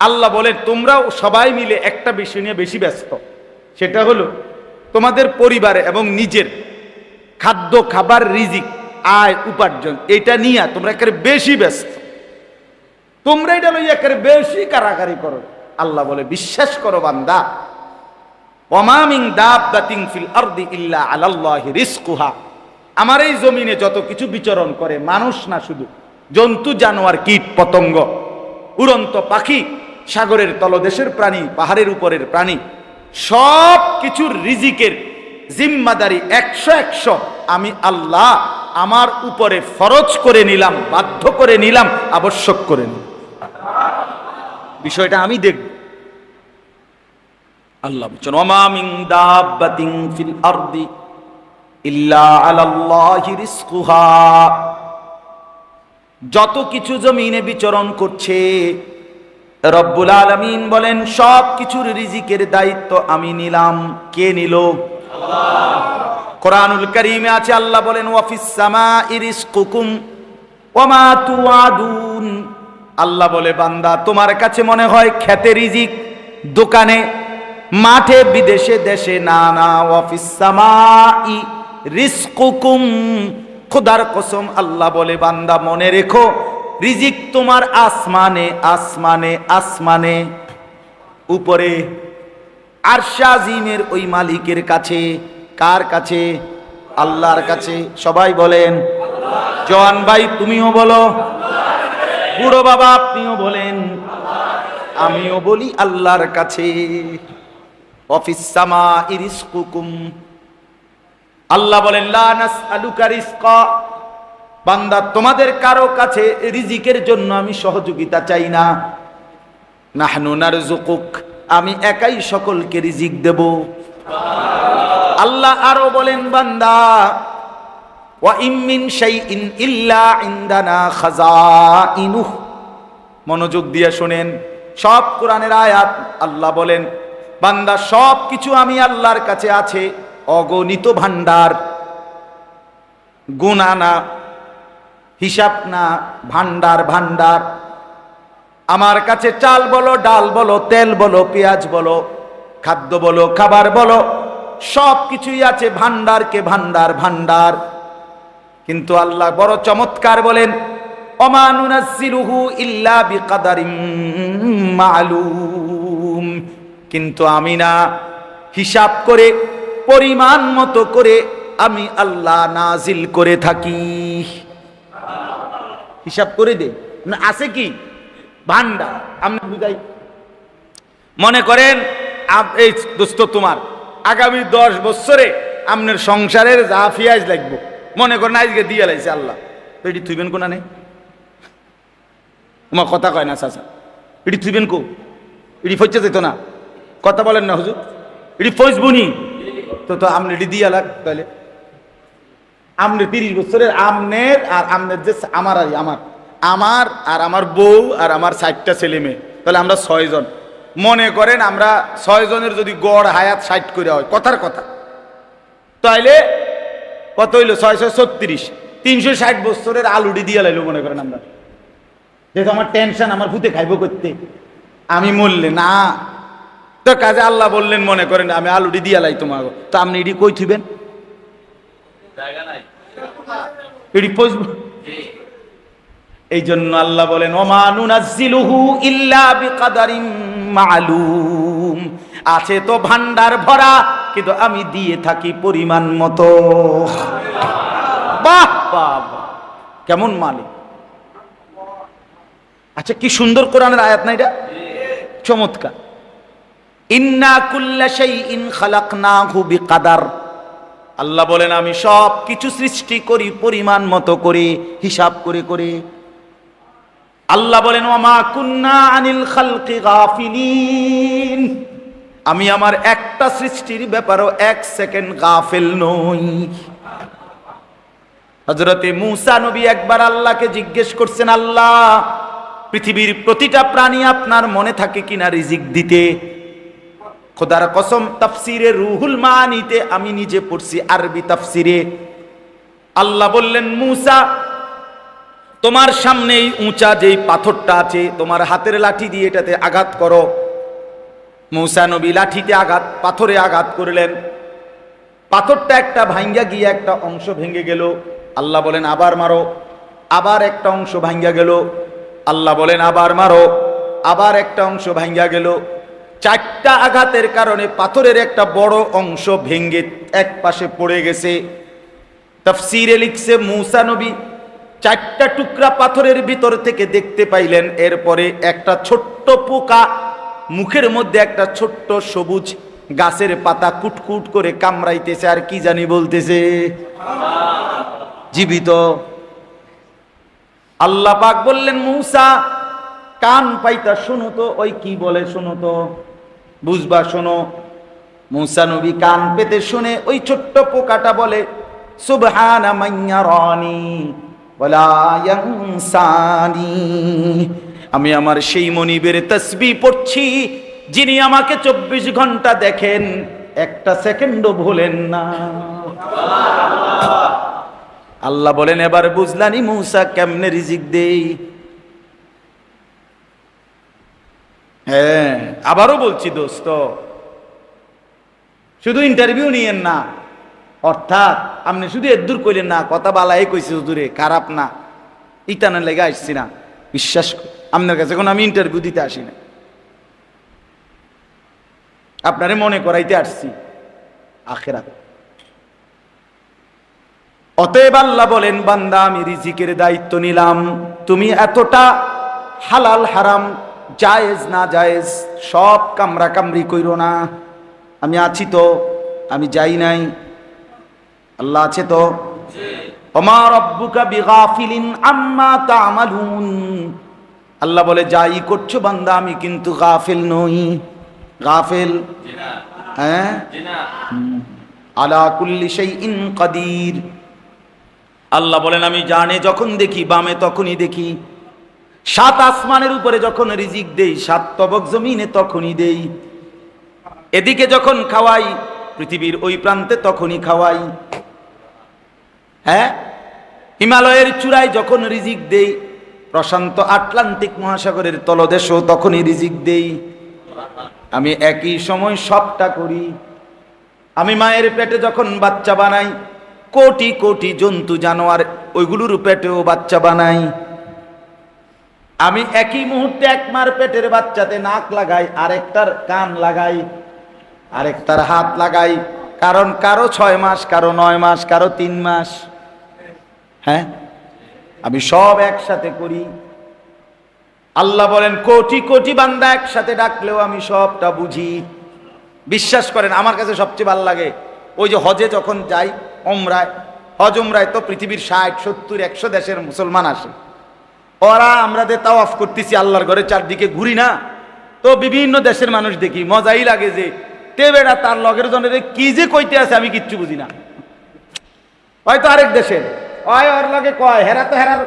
আল্লাহ বলে, তোমরাও সবাই মিলে একটা বিষয় নিয়ে বেশি ব্যস্ত। সেটা হলো, তোমাদের পরিবারে এবং নিজের খাদ্য, খাবার, রিজিক, আয়, উপার্জন, এটা নিয়ে তোমরা একেবারে বেশি ব্যস্ত। তোমরা এটা লইয়া একেবারে বেশি কারাকারি করো। আল্লাহ বলে, বিশ্বাস করো বান্দা। ওমামিং দাব্বাতিং ফিল আরদি ইল্লা আলাল্লাহি রিজকুহা। আমার এই জমিনে যত কিছু বিচরণ করে, মানুষ না শুধু, জন্তু, জানোয়ার, কীট, পতঙ্গ, উড়ন্ত পাখি সাগরের তলদেশের প্রাণী, পাহাড়ের উপরের প্রাণী, সব কিছুর রিজিকের জিম্মাদারি একশো একশো আমি আল্লাহ আমার উপরে ফরজ করে নিলাম, বাধ্য করে নিলাম, আবশ্যক করে নিলাম। বিষয়টা আমি দেখব। আল্লাহ বলছেন ফিল আরদি যত কিছু জমিনে বিচরণ করছে রব্বুল আলামিন বলেন সব কিছুর রিজিকের দায়িত্ব আমি নিলাম। কে নিল? কোরআনুল করিমে আছে আল্লাহ বলেন ওয়াফিস সামাই রিজকুকুম ওমা তুআদুন আল্লাহ বলে বান্দা তোমার কাছে মনে হয় খেতে রিজিক? দোকানে? মাঠে? বিদেশে? দেশে? না না। ওয়াফিস সামাই রিজকুকুম। খোদার কসম আল্লাহ বলে বান্দা মনে রেখো রিজিক তোমার আসমানে আসমানে আসমানে। উপরে আরশাজিমের ওই মালিকের কাছে, কার কাছে? আল্লাহর কাছে। সবাই বলেন, জওয়ান ভাই, তুমিও বলো। বুড়ো বাবা, আপনিও বলেন। আমিও বলি আল্লাহর কাছে। অফিস সামা আল্লাহ বলেন, লা বান্দা, তোমাদের কারও কাছে রিজিকের জন্য আমি সহযোগিতা চাই না। নাহনু নারজুকুক আমি একাই সকলকে রিজিক দেব। আল্লাহ আরও বলেন, বান্দা মনোযোগ দিয়ে শোনেন, সব কোরআনের আয়াত আল্লাহ বলেন, বান্দা, সব কিছু আমি আল্লাহর কাছে আছে, অগণিত ভান্ডার গুণা না হিসাব না, ভান্ডার ভান্ডার। আমার কাছে চাল বলো, ডাল বলো, তেল বলো, পেঁয়াজ বলো, খাদ্য বলো, খাবার বলো, সব কিছুই আছে ভান্ডারকে ভান্ডার ভান্ডার। কিন্তু আল্লাহ বড় চমৎকার বলেন অমানুনাসিলুহু ইল্লা বিকাদারিম মালুম। কিন্তু আমি না, হিসাব করে, পরিমাণ মতো করে আমি আল্লাহ নাজিল করে থাকি। হিসাব করে দে। আছে কি? ভান্ডার। আমি বুঝাই। মনে করেন এই দোস্ত তোমার, আগামী দশ বছরে আপনার সংসারের যা ফিয়াজ লাগবো, মনে করেন আজকে দিয়ে লাইছে আল্লাহ। এটি থুইবেন কোনা নেই তোমার কথা কয় না, চাচা। এটি থুইবেন কো? এটি ফইছে যেত না। কথা বলেন না, হুজুর। এটি ফইসবুনি তো তো আপনি এটি দিয়ে লাগ তাহলে আমনের তিরিশ বছরের আমনের আর আমনের যে আমার আর আমার। আমার আর আমার বউ আর আমার ষাটটা ছেলে মেয়ে। তাহলে আমরা ছয়জন। মনে করেন আমরা ছয়জনের যদি গড় হায়াত ষাট করে হয়, কথার কথা। তাইলে কত হইল? ছয়শো ছত্রিশ। তিনশো ষাট বছরের আলুডি দিয়ে লাইলো মনে করেন আমরা। যেহেতু আমার টেনশন, আমার ভূতে খাইব করতে। আমি মরলে, না। তো কাজে আল্লাহ বললেন মনে করেন, আমি আলুডি দিয়ে লাই তোমাকে তো আপনি এটি কই থুবেন এটি এই জন্য আল্লাহ বলেন ওমানুনাজ্জিলুহু ইল্লা বিকাদারিম মালুম। আছে তো ভান্ডার ভরা, কিন্তু আমি দিয়ে থাকি পরিমাণ মতো। বাহ বাহ। কেমন মালিক? আচ্ছা কি সুন্দর কোরআনের আয়াত না এটা? চমৎকার। ইন্না কুল্লা শাইইন খালাকনাহু বিকাদার। আল্লাহ বলেন, আমি সব কিছু সৃষ্টি করি, পরিমাণ মতো করে, হিসাব করে করে। আল্লাহ বলেন ওমা কুন্না আনিল খালকি গাফিলিন। আমি আমার একটা সৃষ্টির ব্যাপারও এক সেকেন্ড গাফেল নই। হজরতে মুসা নবী একবার আল্লাহকে জিজ্ঞেস করছেন, আল্লাহ, পৃথিবীর প্রতিটা প্রাণী আপনার মনে থাকে কিনা রিজিক দিতে? খোদার কসম, তাফসিরে রুহুল মানিতে আমি নিজে পড়ছি আরবি তাফসিরে। আল্লাহ বললেন, মুসা, তোমার সামনেই উঁচা যেই পাথরটা আছে, তোমার হাতের লাঠি দিয়ে এটাতে আঘাত করো। মৌসা নবী লাঠিতে আঘাত, পাথরে আঘাত করলেন। পাথরটা একটা ভাঙ্গা গিয়ে একটা অংশ ভেঙে গেল। আল্লাহ বলেন, আবার মারো। আবার একটা অংশ ভাঙ্গা গেল। আল্লাহ বলেন, আবার মারো। আবার একটা অংশ ভাঙ্গা গেল। চারটা আঘাতের কারণে পাথরের একটা বড় অংশ ভেঙ্গে এক পাশে পড়ে গেছে। তফসিরে লিখছে, মূসা নবী চারটা টুকরা পাথরের ভিতর থেকে দেখতে পাইলেন, এরপরে একটা ছোট্ট পোকা, মুখের মধ্যে একটা ছোট্ট সবুজ গাছের পাতা কুটকুট করে কামড়াইতেছে, আর কি জানি বলতেছে। জীবিত। আল্লাহ পাক বললেন, মূসা কান পাইতা শোনো তো, ওই কি বলে শোনো তো? বুঝবা শোনো, মূসা নবী কান পেতে শুনে ওই ছোট্ট পোকাটা বলে, সুবহানা ওয়ালা ইয়ানসানি। আমি আমার সেই মনিবের তসবি পড়ছি, যিনি আমাকে চব্বিশ ঘণ্টা দেখেন, একটা সেকেন্ডও ভোলেন না। আল্লাহ বলেন, এবার বুঝলানি মূসা কেমনে রিজিক দেই? হ্যাঁ। আবারও বলছি, দোস্ত, শুধু ইন্টারভিউ নিয়েন না, অর্থাৎ আপনি শুধু এদূর কইলেন না, কথা বালাই কইছে হুজুরে, খারাপ না, ইটানের লেগে আসছি না। বিশ্বাস আপনার কাছে কোনো আমি ইন্টারভিউ দিতে আসি না। আপনারে মনে করাইতে আসছি, আখেরাত। অতএব আল্লাহ বলেন, বান্দা, আমি রিজিকের দায়িত্ব নিলাম, তুমি এতটা হালাল, হারাম জায়েজ না জায়েজ, সব কামরা কামরি কইরো না। আমি আছি তো, আমি যাই নাই। আল্লাহ আছে তো? আল্লাহ বলে, যাই করছ বান্দা, আমি কিন্তু গাফিল নই। গাফিল? হ্যাঁ? আলা কুল্লি শাইইন কাদির। আল্লাহ বলেন, আমি জানে যখন দেখি, বামে তখনই দেখি। সাত আসমানের উপরে যখন রিজিক দেই, সাত তবক জমিনে তখনই দেই। এদিকে যখন খাওয়াই, পৃথিবীর ওই প্রান্তে তখনই খাওয়াই। হ্যাঁ? হিমালয়ের চূড়ায় যখন রিজিক দেই, প্রশান্ত আটলান্টিক মহাসাগরের তলদেশও তখনই রিজিক দেই। আমি একই সময় সবটা করি। আমি মায়ের পেটে যখন বাচ্চা বানাই, কোটি কোটি জন্তু জানোয়ার ওইগুলোর পেটেও বাচ্চা বানাই। আমি একই মুহূর্তে এক মার পেটের বাচ্চাতে নাক লাগাই, আরেকটার কান লাগাই, আরেকটার হাত লাগাই। কারণ কারও ছয় মাস, কারও নয় মাস, কারও তিন মাস। হ্যাঁ? আমি সব একসাথে করি। আল্লাহ বলেন, কোটি কোটি বান্দা একসাথে ডাকলেও আমি সবটা বুঝি। বিশ্বাস করেন, আমার কাছে সবচেয়ে ভালো লাগে, ওই যে হজে যখন যাই, ওমরায়, হজ ওমরায় তো পৃথিবীর ষাট, সত্তর, একশো দেশের মুসলমান আসে। ওরা আমরা যে তাও অফ করতেছি আল্লাহর ঘরে চারদিকে ঘুরি না। তো বিভিন্ন দেশের মানুষ দেখি, মজাই লাগে যে তে বেড়া তার লগের জনের কি যে কইতে আছে আমি কিচ্ছু বুঝি না। হয়তো আরেক দেশের হয় ওর লগে কয়, হেরা তো হেরার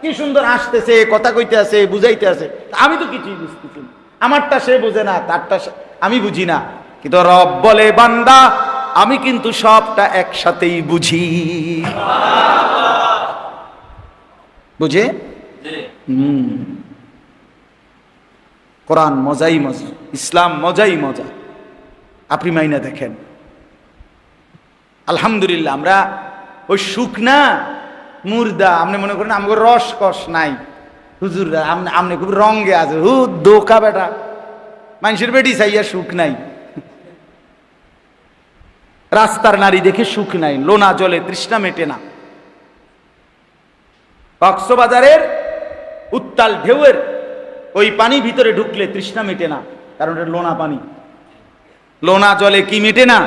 কি সুন্দর আসতেছে কথা কইতে আছে, বুঝাইতে আছে। আমি তো কিছুই বুঝতেছি। আমারটা সে বুঝে না, তারটা আমি বুঝি না। কিন্তু রব বলে, বান্দা, আমি কিন্তু সবটা একসাথেই বুঝি। বুঝে? কোরআন মজাই মজা, ইসলাম মজাই মজা। আপনি মাইনা দেখেন। আলহামদুলিল্লাহ, আমরা ওই সুখ না মুর্দা, আপনি মনে করেন আমাকে রস কষ নাই। হুজুর আপনি আপনি খুব রঙ্গে আছে। হু দোকা বেটা। মানুষের বেটি চাইয়া সুখ নাই। রাস্তার নারী দেখে সুখ নাই। লোনা জলে তৃষ্ণা মেটে না। কক্সবাজারের উত্তাল ঢেউয়ের ওই পানি ভিতরে ঢুকলে তৃষ্ণা মেটে না, কারণ এটা লোনা পানি। লোনা জলে কি মেটে না?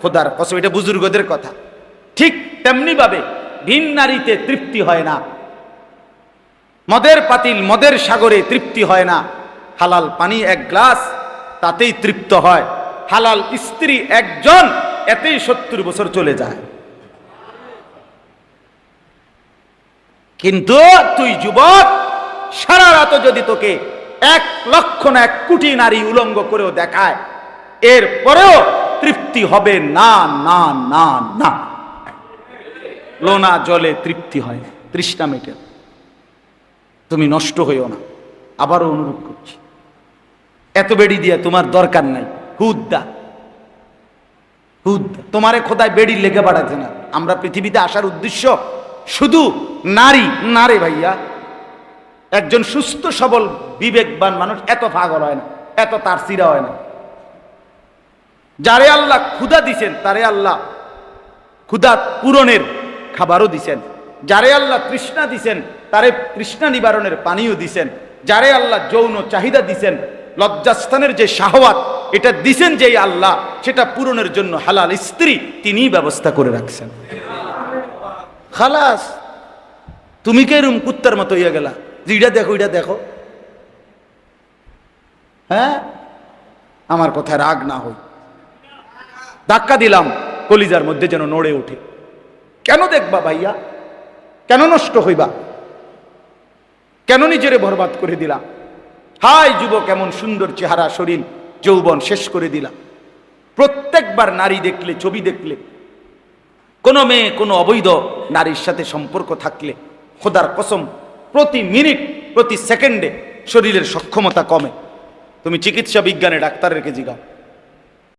খোদার কসম, এটা বুজুর্গদের কথা। ঠিক তেমনি ভাবে ভিন নারীতে তৃপ্তি হয় না। মদের পাতিল মদের সাগরে তৃপ্তি হয় না। হালাল পানি এক গ্লাস, তাতেই তৃপ্ত হয়। হালাল স্ত্রী একজন, এতেই সত্তর বছর চলে যায়। কিন্তু তুই যুবক, সারা রাত যদি তোকে এক লক্ষ না এক কোটি নারী উলঙ্গ করেও দেখায় এর পরেও তৃপ্তি হবে না না না না। লোনা জলে তৃপ্তি হয়, তৃষ্ণা মেটে। তুমি নষ্ট হইও না, আবারও অনুরোধ করছি। এত বেড়ি দিয়ে তোমার দরকার নাই হুদ্দা হুদ্দা তোমারে খোদায় বেড়ি লেগে বাড়াচ্ছে না। আমরা পৃথিবীতে আসার উদ্দেশ্য শুধু নারী, নারে ভাইয়া। একজন সুস্থ, সবল, বিবেকবান মানুষ এত পাগল হয় না, এত তার সিরা হয় না। যারে আল্লাহ ক্ষুদা দিছেন, তারে আল্লাহ ক্ষুদা পূরণের খাবারও দিছেন। যারে আল্লাহ তৃষ্ণা দিছেন, তারে তৃষ্ণা নিবারণের পানিও দিছেন। যারে আল্লাহ যৌন চাহিদা দিছেন, লজ্জাস্থানের যে শাহওয়াত, এটা দিছেন যেই আল্লাহ, সেটা পূরণের জন্য হালাল স্ত্রী তিনিই ব্যবস্থা করে রাখছেন। খালাস, তুমি কে রুম কুত্তার মতো হইয়া গেলা? যে ইটা দেখো এটা দেখো। হ্যাঁ? আমার কথায় রাগ না হই ধাক্কা দিলাম, কলিজার মধ্যে যেন নড়ে ওঠে। কেন দেখবা ভাইয়া? কেন নষ্ট হইবা? কেন নিজেরে বরবাদ করে দিলাম হাই যুবক, এমন সুন্দর চেহারা, শরীর, যৌবন শেষ করে দিলাম প্রত্যেকবার নারী দেখলে, ছবি দেখলে কোনো মেয়ে, কোনো অবৈধ নারীর সাথে সম্পর্ক থাকলে খোদার কসম, প্রতি মিনিট, প্রতি সেকেন্ডে শরীরের সক্ষমতা কমে। তুমি চিকিৎসা বিজ্ঞানে ডাক্তারের কে জিগাও।